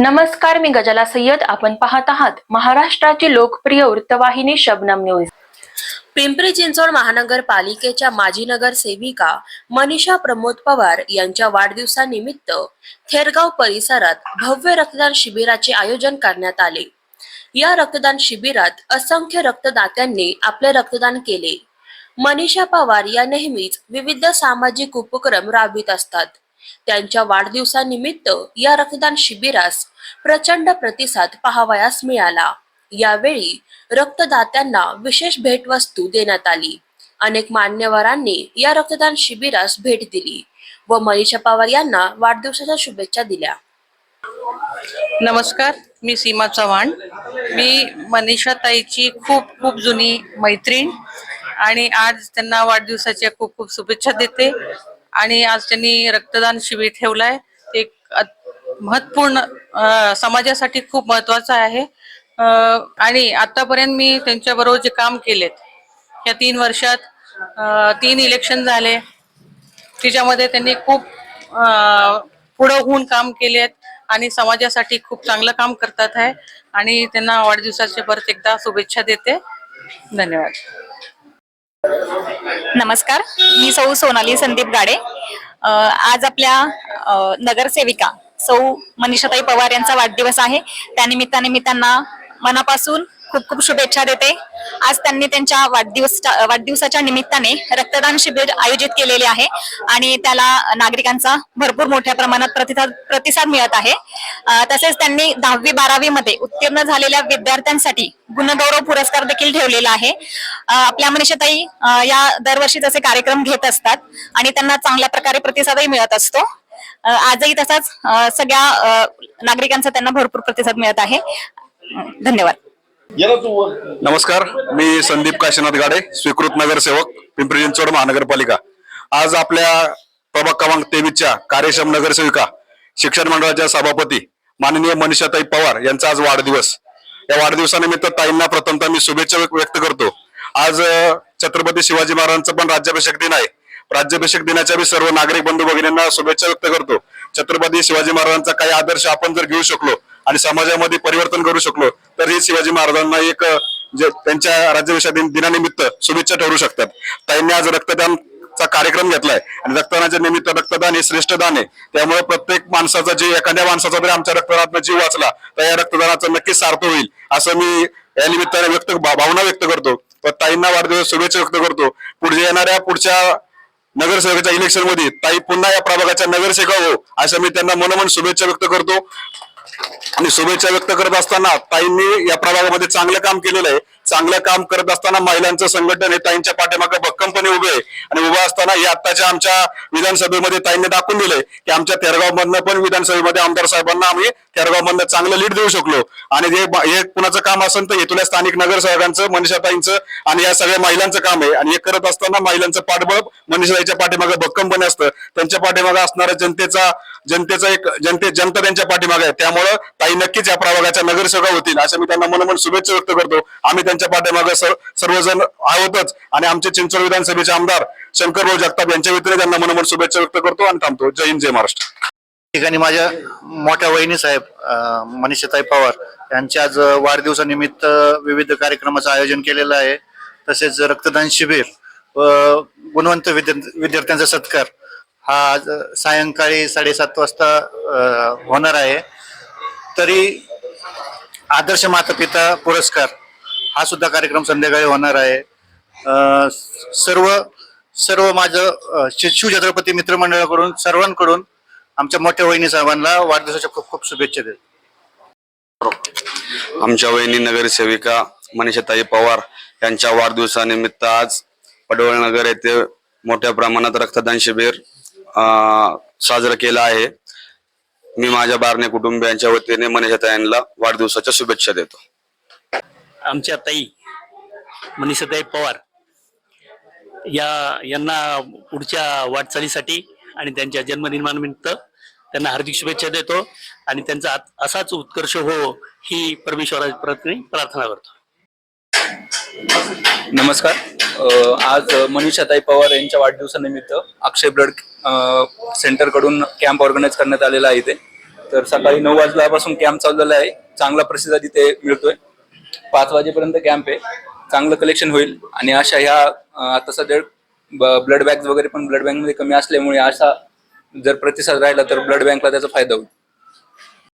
नमस्कार मी गजाला सय्यद. आपण पाहत आहात महाराष्ट्राची लोकप्रिय वृत्तवाहिनी शबनम न्यूज. पिंपरी चिंचवड महानगरपालिकेच्या माजी नगरसेविका मनीषा प्रमोद पवार यांच्या वाढदिवसानिमित्त थेरगाव परिसरात भव्य रक्तदान शिबिराचे आयोजन करण्यात आले. या रक्तदान शिबिरात असंख्य रक्तदात्यांनी आपले रक्तदान केले. मनीषा पवार या नेहमीच विविध सामाजिक उपक्रम राबवित असतात. त्यांच्या वाढदिवसानिमित्त या रक्तदान शिबिरास प्रचंड प्रतिसाद पाहावयास मिळाला. यावेळी रक्तदात्यांना विशेष भेटवस्तू देण्यात आली. अनेक मान्यवरांनी या रक्तदान शिबिरास भेट दिली व मनीषा पवार यांना वाढदिवसाच्या शुभेच्छा दिल्या. नमस्कार मी सीमा चव्हाण. मी मनीषा ताईची खूप खूप जुनी मैत्रीण आणि आज त्यांना वाढदिवसाच्या खूप खूप शुभेच्छा देते. आणि आज त्यांनी रक्तदान शिबिर ठेवलंय. ते एक महत्त्वपूर्ण समाजासाठी खूप महत्वाचं आहे. आणि आतापर्यंत मी त्यांच्याबरोबर जे काम केलेत या तीन वर्षात तीन इलेक्शन झाले. तिच्यामध्ये त्यांनी खूप पुढं होऊन काम केलेत आणि समाजासाठी खूप चांगलं काम करतात आहे. आणि त्यांना वाढदिवसाचे परत एकदा शुभेच्छा देते. धन्यवाद. नमस्कार मी सौ सोनाली संदीप गाडे. आज आपल्या नगरसेविका सौ मनीषाताई पवार यांचा वाढदिवस आहे. त्यानिमित्ताने मी त्यांना मनापासून खूप खूप शुभेच्छा देते. आज त्यांनी त्यांच्या वाढदिवस वाढदिवसाच्या निमित्ताने रक्तदान शिबिर आयोजित केलेले आहे आणि त्याला नागरिकांचा भरपूर मोठ्या प्रमाणात प्रतिसाद प्रतिसाद मिळत आहे. तसेच त्यांनी दहावी बारावी मध्ये उत्तीर्ण झालेल्या विद्यार्थ्यांसाठी गुणगौरव पुरस्कार देखील ठेवलेला आहे. आपल्या मनीषाताई या दरवर्षी तसे कार्यक्रम घेत असतात आणि त्यांना चांगल्या प्रकारे प्रतिसादही मिळत असतो. आजही तसाच सगळ्या नागरिकांचा त्यांना भरपूर प्रतिसाद मिळत आहे. धन्यवाद. नमस्कार मी संदीप काशीनाथ गाडे स्वीकृत नगरसेवक पिंपरी चिंचवड महानगरपालिका. आज आपल्या प्रभाग क्रमांक तेवीसच्या कार्यक्षम नगरसेविका शिक्षण मंडळाच्या सभापती माननीय मनीषाताई पवार यांचा आज वाढदिवस. या वाढदिवसानिमित्त ताईंना प्रथमतः मी शुभेच्छा व्यक्त- करतो. आज छत्रपती शिवाजी महाराजांचा पण राज्याभिषेक दिन आहे. राज्याभिषेक दिनाच्या बी सर्व नागरिक बंधू भगिनींना शुभेच्छा व्यक्त करतो. छत्रपती शिवाजी महाराजांचा काही आदर्श आपण जर घेऊ शकलो आणि समाजामध्ये परिवर्तन करू शकलो तर हे शिवाजी महाराजांना एक त्यांच्या राज्याभिषेक दिन- दिनानिमित्त शुभेच्छा ठरू शकतात. ताईंनी आज रक्तदानचा कार्यक्रम घेतलाय. आणि रक्तदानाच्या निमित्त रक्तदान हे श्रेष्ठ दान आहे. त्यामुळे प्रत्येक माणसाचा जे एखाद्या माणसाचा जरी आमच्या रक्तदानात जीव वाचला तर या रक्तदानाचा नक्कीच सार्थ होईल असं मी या निमित्ताने व्यक्त भावना व्यक्त करतो. तर ताईंना वाढदिवस शुभेच्छा व्यक्त करतो. पुढे येणाऱ्या पुढच्या नगरसेवकाच्या इलेक्शनमध्ये ताई पुन्हा या प्रभागाच्या नगरसेवक हो असं मी त्यांना मनोमन शुभेच्छा व्यक्त करतो. आणि शुभेच्छा व्यक्त करत असताना ताईंनी या प्रभागामध्ये चांगलं काम केलेलं आहे. चांगलं काम करत असताना महिलांचं संघटन हे ताईंच्या पाठीमागे भक्कमपणे उभे आहे. आणि उभं असताना हे आत्ताच्या आमच्या विधानसभेमध्ये ताईंनी दाखवून दिलंय की आमच्या तेरगाव मधनं पण विधानसभेमध्ये आमदार साहेबांना आम्ही मधनं चांगलं लीड देऊ शकलो. आणि हे कुणाचं काम असेल तर इथल्या स्थानिक नगरसेवकांचं मनीषाताईंचं आणि या सगळ्या महिलांचं काम आहे. आणि हे करत असताना महिलांचं पाठबळ मनीषाताईच्या पाठीमागे भक्कमपणे असतं. त्यांच्या पाठीमागे असणारा जनतेचा जनतेचा एक जनते जनता त्यांच्या पाठीमागे आहे. त्यामुळं ताई नक्कीच या प्रभागाच्या नगरसेवका होतील. अशा मी त्यांना मनोमन शुभेच्छा व्यक्त करतो. आम्ही त्यांच्या पाठीमागे सर्वजण आहोतच. आणि आमचे चिंचवड विधानसभेचे आमदार शंकरभाऊ जगताप यांच्या वतीने त्यांना मनोमन शुभेच्छा व्यक्त करतो आणि थांबतो. जय हिंद जय महाराष्ट्र. ठिकाणी माझ्या मोठ्या वहिनी साहेब मनीषाताई पवार यांच्या आज वाढदिवसानिमित्त विविध कार्यक्रमाचं आयोजन केलेलं आहे. तसेच रक्तदान शिबिर व गुणवंत विद्या- विद्यार्थ्यांचा सत्कार हा आज सायंकाळी साडेसात वाजता होणार आहे. तरी आदर्श मातापिता पुरस्कार हा सुद्धा कार्यक्रम संध्याकाळी होणार आहे. सर्व सर्व माझं अं, शि- शिवछत्रपती मित्रमंडळाकडून सर्वांकडून आमच्या मोठ्या वहिनी साहेबांना वाढदिवसाच्या खूप खूप शुभेच्छा देतो. आमच्या वहिनी नगरसेविका मनीषाताई पवार यांच्या वाढदिवसानिमित्त आज पडवळनगर येथे मोठ्या प्रमाणात रक्तदान शिबिर साजरं केलं आहे. मी माझ्या बारणे कुटुंबियांच्या वतीने मनीषाताई यांना वाढदिवसाच्या शुभेच्छा देतो. आमच्या ताई मनीषाताई पवार या यांना पुढच्या वाटचालीसाठी आणि त्यांच्या जन्मदिनानिमित्त त्यांना हार्दिक शुभेच्छा देतो. आणि त्यांचा आत- असाच उत्कर्ष हो ही परमेश्वराची प्रार्थना करतो. नमस्कार. आज मनीषाताई पवार यांच्या वाढदिवसानिमित्त अक्षय ब्लड सेंटरकडून कॅम्प ऑर्गनाईज करण्यात आलेला आहे इथे. तर सकाळी नऊ वाजल्यापासून कॅम्प चाललेला आहे. चांगला प्रतिसाद इथे मिळतोय. पाच वाजेपर्यंत कॅम्प आहे. चांगलं कलेक्शन होईल. आणि अशा ह्या आता सध्या ब्लड बँक वगैरे पण ब्लड बँकमध्ये कमी असल्यामुळे असा जर प्रतिसाद राहिला तर ब्लड बँकला त्याचा फायदा होईल.